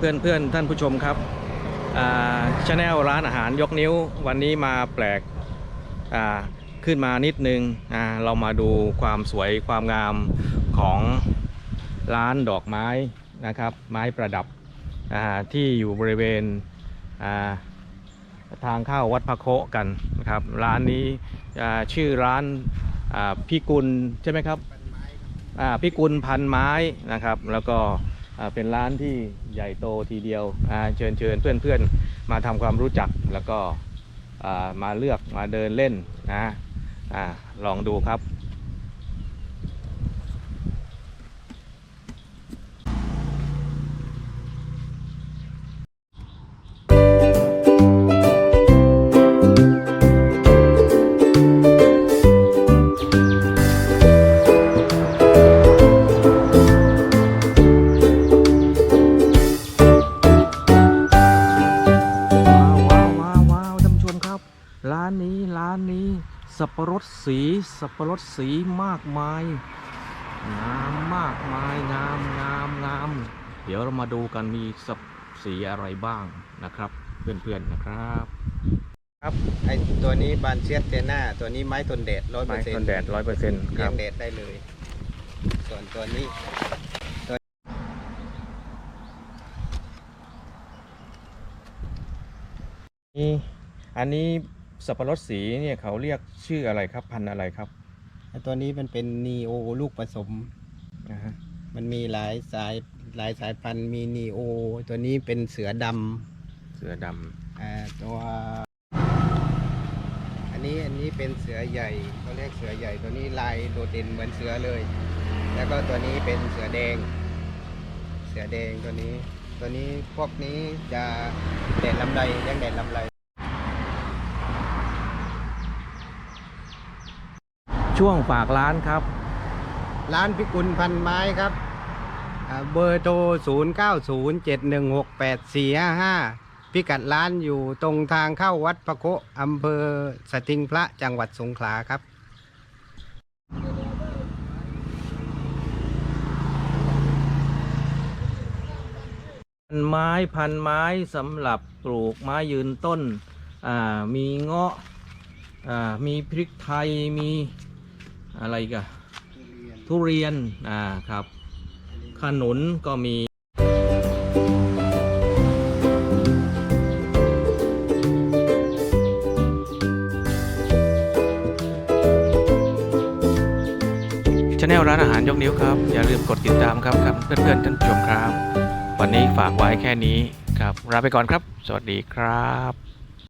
เพื่อนเพื่อนท่านผู้ชมครับชาแนลร้านอาหารยกนิ้ววันนี้มาแปลกขึ้นมานิดนึงเรามาดูความสวยความงามของร้านดอกไม้นะครับ ไม้ประดับที่อยู่บริเวณาทางเข้าวัดพระโคกันนะครับ ร้านนี้ชื่อร้านาพี่กุลใช่ไหมครับพี่กุลพันไม้นะครับ แล้วก็ เป็นร้านที่ใหญ่โตทีเดียวเชิญเชิญเพื่อนเพื่อนๆ มาทำความรู้จักแล้วก็มาเลือกมาเดินเล่นนะอ่าลองดูครับ สับปะรดสีสับปะรดสีมากมายงามมากมายงามงามงามเดี๋ยวเรามาดูกันมีสับสีอะไรบ้างนะครับ เพื่อนๆนะครับครับไอตัวนี้บานเชียสเจน่าตัวนี้ไม้ทนแดดร้อยเปอไม้ร์เซ็นทนต์แดดร้อยเปอร์เซ็นต์คเลี้รัยบงแดดได้เลย ส่วนตัวนี้ นี่อันนี้ สับปะรดสีเนี่ยเขาเรียกชื่ออะไรครับพันธุ์อะไรครับไอตัวนี้มันเป็นนีโอลูกผสม นะฮะมันมีหลายสายหลายสายพันธุ์มีนีโอ ตัวนี้เป็นเสือดเสือดำอ่าตัว อันนี้อันนี้เป็นเสือใหญ่เขาเรียกเสือใหญ่ ตัวนี้ลายโดดเด่นเหมือนเสือเลย แล้วก็ตัวนี้เป็นเสือแดง เสือแดงตัวนี้ ตัวนี้พวกนี้จะแดดลำไรเลี้ยงแดดลำไร ช่วงฝากร้านครับ ร้านพิกุลพันไม้ครับอ่าเบอร์โทร 0 9 0 7 1 6 8 4 5 5 พิกัดร้านอยู่ตรงทางเข้าวัดพระโคะอำเภอสติงพระจังหวัดสงขลาครับ พันไม้พันไม้สำหรับปลูกไม้ยืนต้นอ่ามีเงาะอ่ามีพริกไทยมี อะไรอีกันทุเรียน อ่า ครับ ขนุนก็มีช anel ร้านอาหารยกนิ้วครับ อย่าลืมกดติดตามครับครับ เพื่อนๆท่านผู้ชมครับ วันนี้ฝากไว้แค่นี้ครับลาไปก่อนครับ สวัสดีครับ